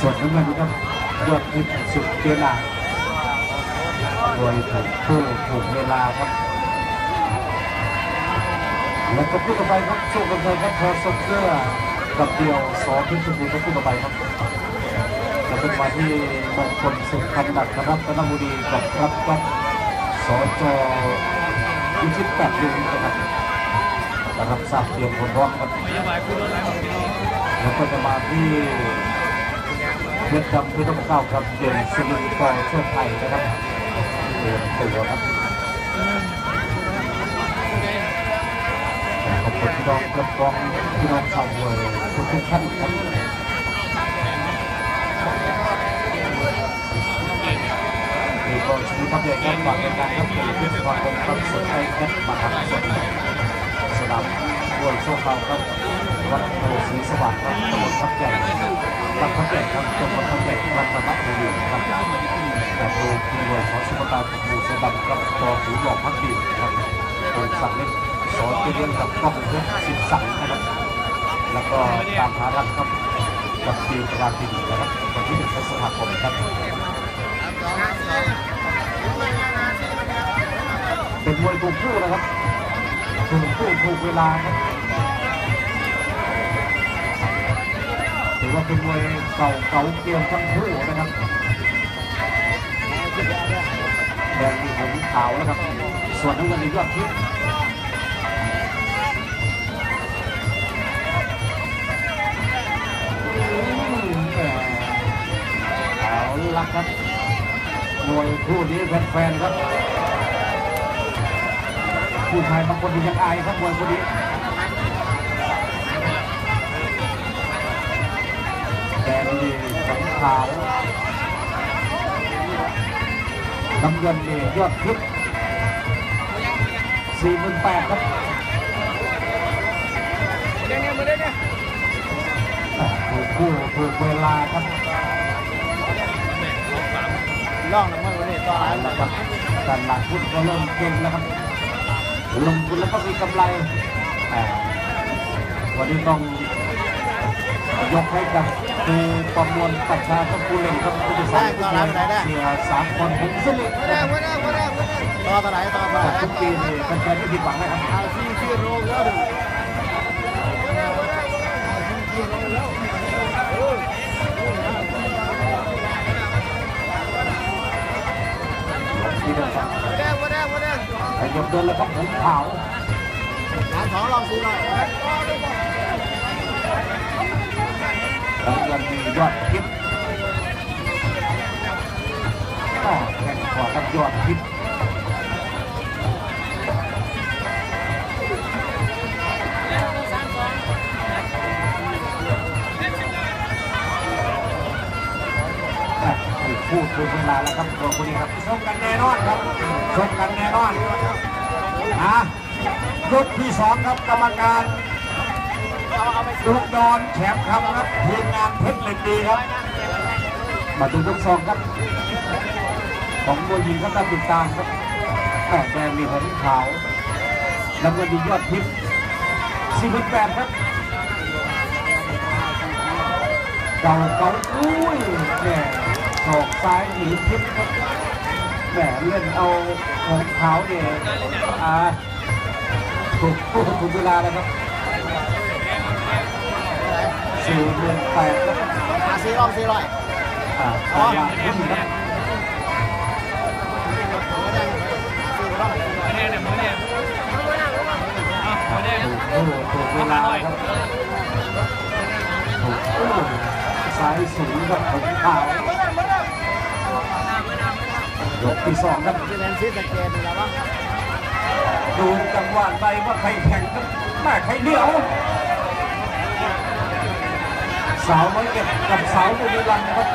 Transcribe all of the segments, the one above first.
ส่วนน้ำเงินครับยอดทิสุดเกลาโดยถูกคู่ถูกเวลาครับ แล้วก็คู่ต่อไปครับสู้กันเลยครับพอสเกอร์กับเดียวสองพิชบูรณ์ก็คู่ต่อไปครับจะเป็นวันที่มงคลสุขพันดักครับธนบุรีกับครับกับสจยุทิศแปดลุงนะครับนะครับทราบเตรียมคนร้องครับนโยบายผู้ด้องแล้วก็จะมาที่ เวียดนามที่ต้องเข้าครับเด่นสิริกรเชื่อไทยนะครับเตรียมตัวครับขอบคุณพี่น้องกระปองพี่น้องชาวมวยทุกทุกท่านครับมีกองชีวิตครับใหญ่ครับฝากรายการครับเป็นเพื่อนความคงครับสนใจครับมาครับสนสนามมวยโชคเราครับ วัดโพศรีสว่างครับตำบลทับใหญ่วัดทับใหญ่ครับตำบลทับใหญ่วัดธรรมบุรีครับแต่โดยทีมวยของสุภตาหมู่สดับครับต่อหูหลอกพักดีครับโดยสั่งเล่นสอนเรียนกับกล้องเพชรสิบสั่งนะครับ แล้วก็ตามหารักครับกับทีมกราฟินนะครับวันที่หนึ่งพฤษภาคมครับเป็นมวยถูกคู่นะครับถูกคู่ถูกเวลาครับ ถือว่าเป็นมวยเก่าเก่าเกมทั้งคู่นะครับแดงมีผมขาวนะครับ ส่วนน้ำเงินในยอดทิพย์อืมแหมเอาละครับมวยคู่นี้แฟนๆครับ ผู้ชายบางคนยังอายครับมวยคู่นี้ แดงดีของขาวน้ำเงินนี่ยอดพิษสี่หมื่นแปดครับเด้งเนี่ยมาเด้งเนี่ยถูกคู่ถูกเวลาครับล่องน้ำมันวันนี้ต่อตายร้านแล้วครับการหลักพุทธก็เริ่มเก่งแล้วครับลงทุนแล้วก็มีกำไรแต่วันนี้ต้อง ยกให้กับคือประมวลประชาชนผู้เล่นครับผู้สานผู้เล่นเสียสามคนผมสลิดไม่ได้ไม่ได้ไม่ได้ไม่ได้ต่อไหนต่อตะไหนทุกปีนี่เป็นแฟนที่ผิดหวังนะครับเอาที่ที่โรงแล้วที่เดินครับไม่ได้ไม่ได้ไม่ได้ขยับเดินแล้วครับผมขาวหารสองลองสี่หน่อย น้ำเงินมียอดทิพย์ก็แข่งขวากับยอดทิพย์พูดถูกเวลาแล้วครับตัวคนนี้ครับชมกันแน่นอนครับชมกันแน่นอนนะยกที่สองครับกรรมการ ลูกดอนแชมครับครับทีมงานเพชรเหล็กดีครับ มาถึงยกสองครับ ของมวยหญิงครับตามติดตามครับแม่แดงมีหงขาวน้ำเงินมียอดทิพย์สี่แปดครับเก่าเก่าอุ้ยแหม่ศอกซ้ายหนีทิพย์ครับแหม่เล่นเอาหงขาวเนี่ยอ่าถูกถูกเวลาแล้วครับ สี่หมื่นแปดครับหาสี่ลองสี่ร้อยอ่าขอว่าขึ้นครับไม่ได้สี่ลองมาแดงเนี่ยมาแดงเอามาแดงถูกคู่ถูกเวลาครับถูกคู่สายสูงกับผมขาว ยกที่สองครับที่เน้นซีสเกตนี่แหละวะดูจังหวะใดว่าใครแข่งกันแม่ใครเหนียว สาวน้อยเก็บกับสาวบุรีรัมย์ครับ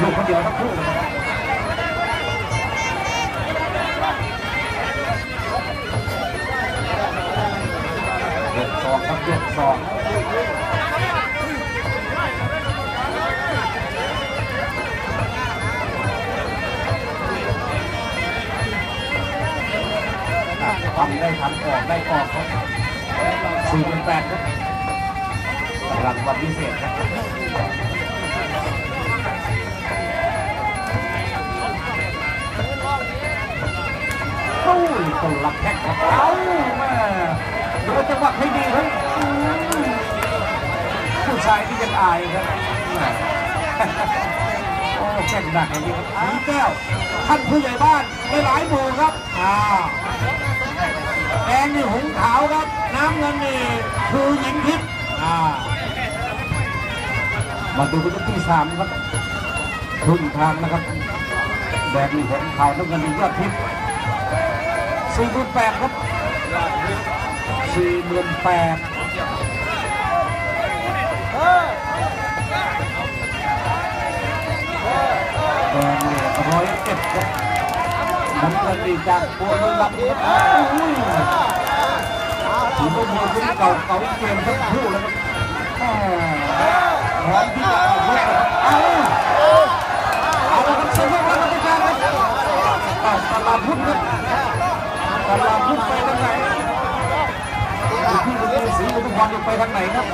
ลูกคนเดียวทั้งคู่เลยครับยกสองครับยกสองอะทำได้ทำออกได้ออกครับสี่เป็นแปดครับ รางวัลพิเศษครับโอ้ยต้นรับแข้งครับเอ้าแม่ดูจังหวะให้ดีครับอืมผู้ชายที่ยังอายครับโอ้แข้งหนักอย่างนี้ครับสีแก้วท่านผู้ใหญ่บ้านในหลายหมู่ครับอ่าแดงนี่หงขาวครับ น้ำเงินนี่ครูหญิงทิพย์อ่า มาดูกันที่สามครับทุ่นทางนะครับแดงนี่ผลข่าวน้ำเงินนี่ยอดทิพย์สี่หมื่นแปดครับสี่หมื่นแปดแดงนี่ร้อยเจ็ดครับน้ำเงินนี่จากบัวลุยลำครับอุ้ยถือว่ามีรุ่นเก่าเก่าเกมทั้งคู่แล้วครับ พร้อมที่จะเอาลุกนะครับเอาเอาครับเสียงว่าเราเป็นการครับเอาตลาดพุทธครับตลาดพุทธไปทางไหนพี่บุญเรืองศรีอุทุมพรไปทางไหนครับ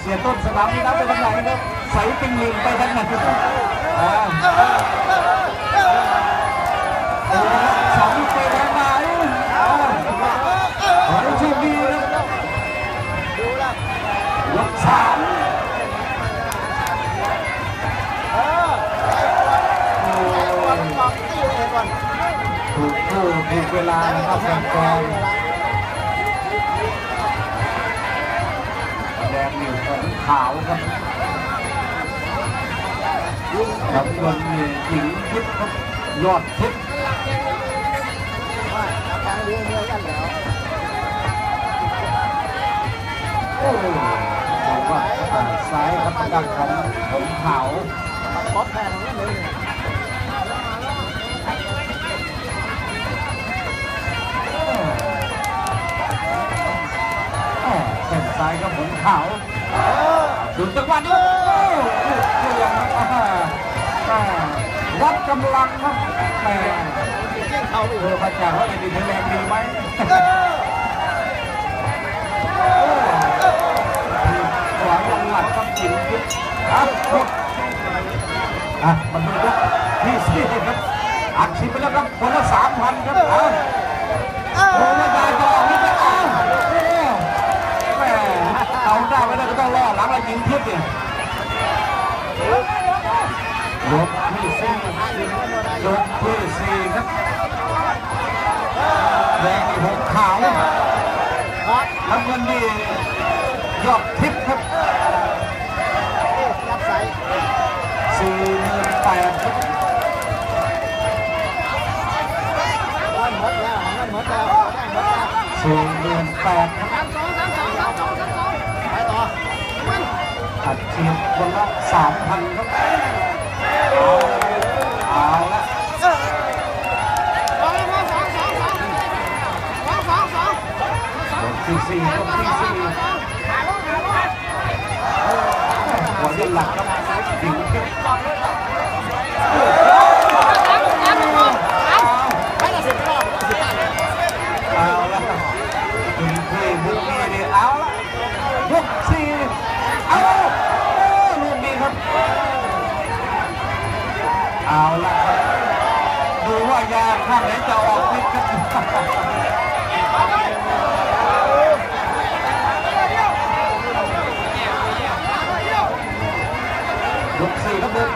เสียต้นสนามนี้นับไปทางไหนครับใส่ปิงลิงไปทางไหนอ่าโอ้โหสองไปทาง กคู่ถูกเวลานะครับแฟนบอลแดงนี่ของขาวครับน้ำเงินนี่หญิงทิพย์ครับยอดทิพย์ว่าอาการเรือเรือกันแล้วโอ้บอกว่าอ่าซ้ายครับทางด้านของของขาวมันป๊อปแพงนั่นเลย ซ้ายครับของขาวดูจังหวะนี้โอ้โหเกี่ยวครับอ่าอ่าวัดกำลังครับแม่เจ้งเขาไปเออพระเจ้าว่าจะดีแรงดีไหมขวายังหลักครับจิ๋วยุบอะยกอะมันเป็นยกที่สี่ครับอัดฉีดไปแล้วครับคนละสามพันครับเอาโอ้ไม่ได้ ต้องรอหลังแล้วยิงทิพย์เนี่ยยกที่สี่ยกที่สี่ครับแดงหกขาวครับน้ำเงินนี่ยอดทิพย์ครับยับใส่สี่หมื่นแปดครับเงินหมดแล้วเงินแล้วได้หมดแล้วสี่หมื่นแปดครับ ไปต่อ อัดฉีดคนละสามพันครับ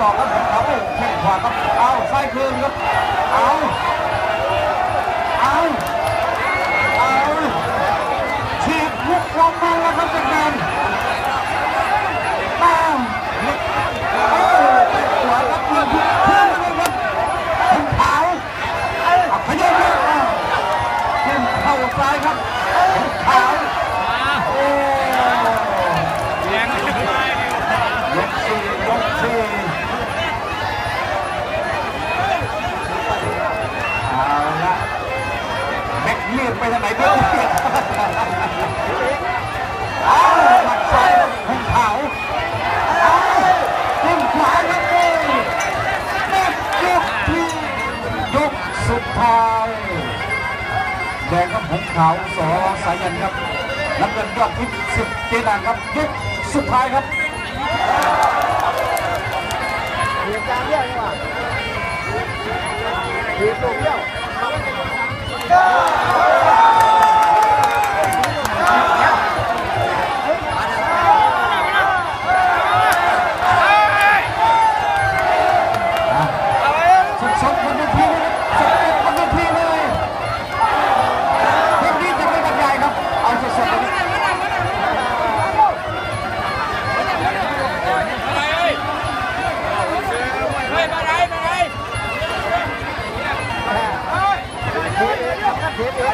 สี่ครับเดินต่อครับเอาแข้งขวาครับเอาซ้ายคืนครับเอาเอาเอาฉีดลุกลงมาแล้วครับจัดการป้ามเอาแข้งขวาครับเพื่อนเพื่อนเลยครับขึ้นขาวเอาขยับเลยเอาขึ้นเข่าซ้ายครับขึ้นขาวโอ้ ยกสี่ยกสี่เอาละแม็กเลียดไปทางไหนเบี้ยวเลียดเอาหมัดซ้ายของเขาเอาขึ้นขวาครับโอ้ยแม็กยกที่ยก สุดท้ายแดงครับผงขาวสอสายันครับน้ำเงินยอดทิพย์สิบเจดานครับยกสุดท้ายครับเหตุการณ์เรียกว่าเหตุตรงเรียก สดๆบนเวทีเลยครับสดๆบนเวทีเลยเพลงนี้จะไม่บรรยายครับ เอาสดๆเลย เทป เอ